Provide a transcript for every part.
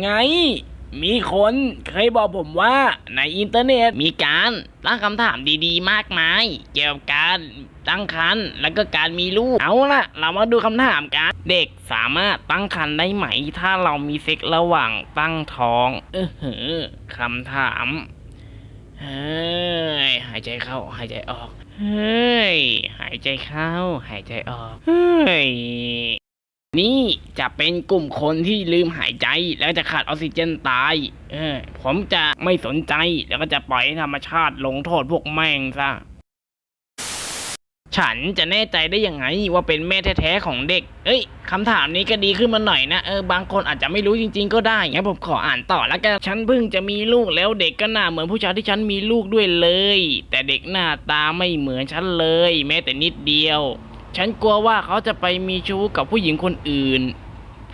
ไง มีคนเคยบอกผมว่าในอินเทอร์เน็ตมีการตั้งคำถามดีๆ มากมาย เกี่ยวกับการตั้งครรภ์แล้วก็การมีลูก เอาล่ะ เรามาดูคำถามกัน เด็กสามารถตั้งครรภ์ได้ไหม ถ้าเรามีเซ็กระหว่างตั้งท้อง เออเหอคำถามเฮ้ยหายใจเข้า หายใจออก เฮ้ย หายใจเข้า หายใจออก เฮ้ย นี่จะเป็นกลุ่มคนที่ลืมหายใจ แล้วจะขาดออกซิเจนตาย เออ ผมจะไม่สนใจแล้วก็จะปล่อยให้ธรรมชาติลงโทษพวกแม่งซะ ฉันจะแน่ใจได้ยังไงว่าเป็นแม่แท้ๆของเด็ก เอ้ยคำถามนี้ก็ดีขึ้นมาหน่อยนะเออบางคนอาจจะไม่รู้จริง ๆ ก็ได้งั้นผมขออ่านต่อแล้วกันฉันเพิ่งจะมีลูกแล้วเด็กก็หน้าเหมือนผู้ชายที่ฉันมีลูกด้วยเลย แต่เด็กหน้าตาไม่เหมือนฉันเลย แม้แต่นิดเดียว ฉันกลัวว่าเขาจะไปมีชู้กับผู้หญิงคนอื่น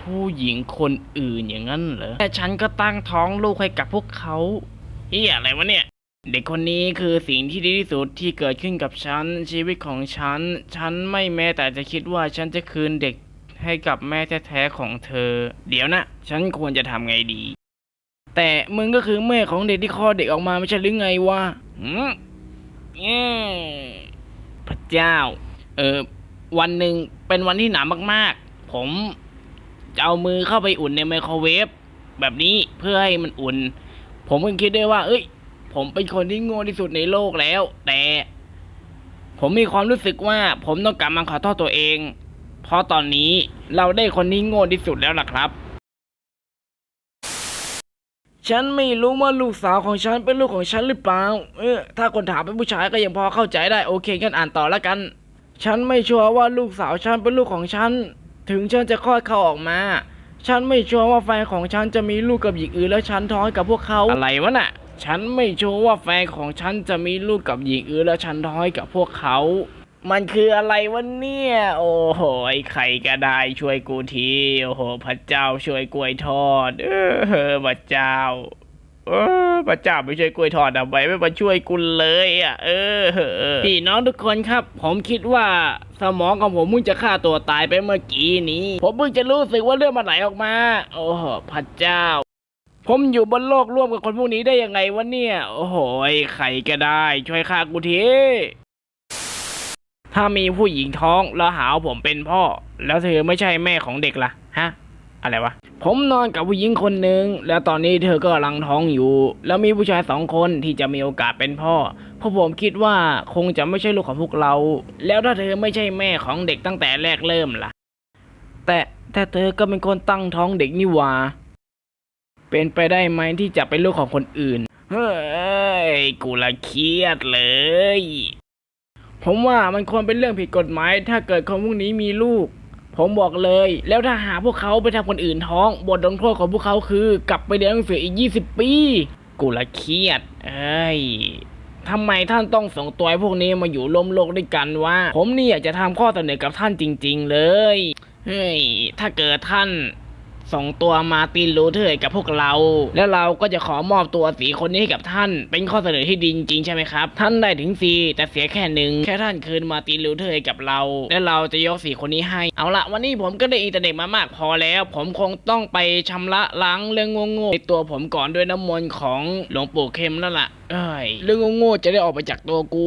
ผู้หญิงคนอื่นอย่างนั้นเหรอแต่ฉันก็ตั้งท้องลูกให้กับพวกเขาเฮียอะไรวะเนี่ย เด็กคนนี้คือสิ่งที่ดีที่สุดที่เกิดขึ้นกับฉัน ชีวิตของฉัน ฉันไม่แม้แต่จะคิดว่าฉันจะคืนเด็กให้กับแม่แท้ๆของเธอ เดี๋ยวนะ ฉันควรจะทำไงดี แต่มึงก็คือแม่ของเด็กที่คลอดเด็กออกมาไม่ใช่หรือไงวะหืมแง่พระเจ้า เออ วันหนึ่งเป็นวันที่หนาวมากๆ ผมจะเอามือเข้าไปอุ่นในไมโครเวฟแบบนี้เพื่อให้มันอุ่น ผมเพิ่งคิดได้ว่า เอ้ย ผมเป็นคนที่โง่ที่สุดในโลกแล้ว แต่ ผมมีความรู้สึกว่า ผมต้องกลับมาขอโทษตัวเอง เพราะตอนนี้เราได้คนที่โง่ที่สุดแล้วล่ะครับ ฉันไม่รู้ว่าลูกสาวของฉันเป็นลูกของฉันหรือเปล่า เออ ถ้าคนถามเป็นผู้ชายก็ยังพอเข้าใจได้ โอเคงั้นอ่านต่อแล้วกัน ฉันไม่ชัวร์ว่าลูกสาวฉันเป็นลูกของฉัน ถึงฉันจะคลอดเขาออกมา ฉันไม่ชัวร์ว่าแฟนของฉันจะมีลูกกับหญิงอื่นแล้วฉันท้องกับพวกเขาอะไรวะน่ะ ฉันไม่ชัวร์ว่าแฟนของฉันจะมีลูกกับหญิงอื่นแล้วฉันท้องกับพวกเขา มันคืออะไรวะเนี่ย โอ้โหไอ้ใครก็ได้ช่วยกูที โอ้โห พระเจ้าช่วยกล้วยทอด เออพระเจ้า เออพระเจ้าไม่ช่วยกล้วยทอดทำไมไม่มาช่วยกูเลยอะ เออพี่น้องทุกคนครับ ผมคิดว่าสมองของผมเพิ่งจะฆ่าตัวตายไปเมื่อกี้นี้ ผมเพิ่งจะรู้สึกว่าเรื่องมันไหลออกมา โอ้โพระเจ้า ผมอยู่บนโลกร่วมกับคนพวกนี้ได้ยังไงวะเนี่ย โอ้โหใครก็ได้ ช่วยฆ่ากูทีถ้ามีผู้หญิงท้องแล้วหาวผมเป็นพ่อ แล้วเธอไม่ใช่แม่ของเด็กล่ะ ฮะ อะไรวะ ผมนอนกับผู้หญิงคนหนึ่งแล้วตอนนี้เธอก็กำลังท้องอยู่ แล้วมีผู้ชายสองคนที่จะมีโอกาสเป็นพ่อเพราะผมคิดว่าคงจะไม่ใช่ลูกของพวกเรา แล้วถ้าเธอไม่ใช่แม่ของเด็กตั้งแต่แรกเริ่มล่ะ แต่แต่เธอก็เป็นคนตั้งท้องเด็กนี่หว่า เป็นไปได้ไหมที่จะเป็นลูกของคนอื่น เฮ้ย กูละเครียดเลย ผมว่ามันควรเป็นเรื่องผิดกฎหมาย ถ้าเกิดคนพวกนี้มีลูก ผมบอกเลย แล้วถ้าหาพวกเขาไปทำคนอื่นท้อง บทลงโทษของพวกเขาคือกลับไปเรียนหนังสืออีก 20 ปี กูละเครียด เอ้ยทำไมท่านต้องส่งตัวไอ้พวกนี้มาอยู่ร่วมโลกด้วยกันวะ ผมนี่อยากจะทำข้อเสนอกับท่านจริง ๆ เลย เฮ้ย ถ้าเกิดท่าน ส่งตัวมาตินลูเทอร์กับพวกเรา แล้วเราก็จะขอมอบตัวสีคนนี้ให้กับท่าน เป็นข้อเสนอที่ดีจริงใช่ไหมครับ ท่านได้ถึงสีแต่เสียแค่หนึ่งแค่ท่านคืนมาตินลูเทอร์กับเรา แล้วเราจะยกสีคนนี้ให้ เอาละวันนี้ผมก็ได้อินเทอร์เน็ตมามากพอแล้ว ผมคงต้องไปชำระล้างเรื่องโง่ๆในตัวผมก่อนด้วยน้ำมนต์ของหลวงปู่เข้มแล้วล่ะเอ้ยเรื่องโง่ๆจะได้ออกไปจากตัวกู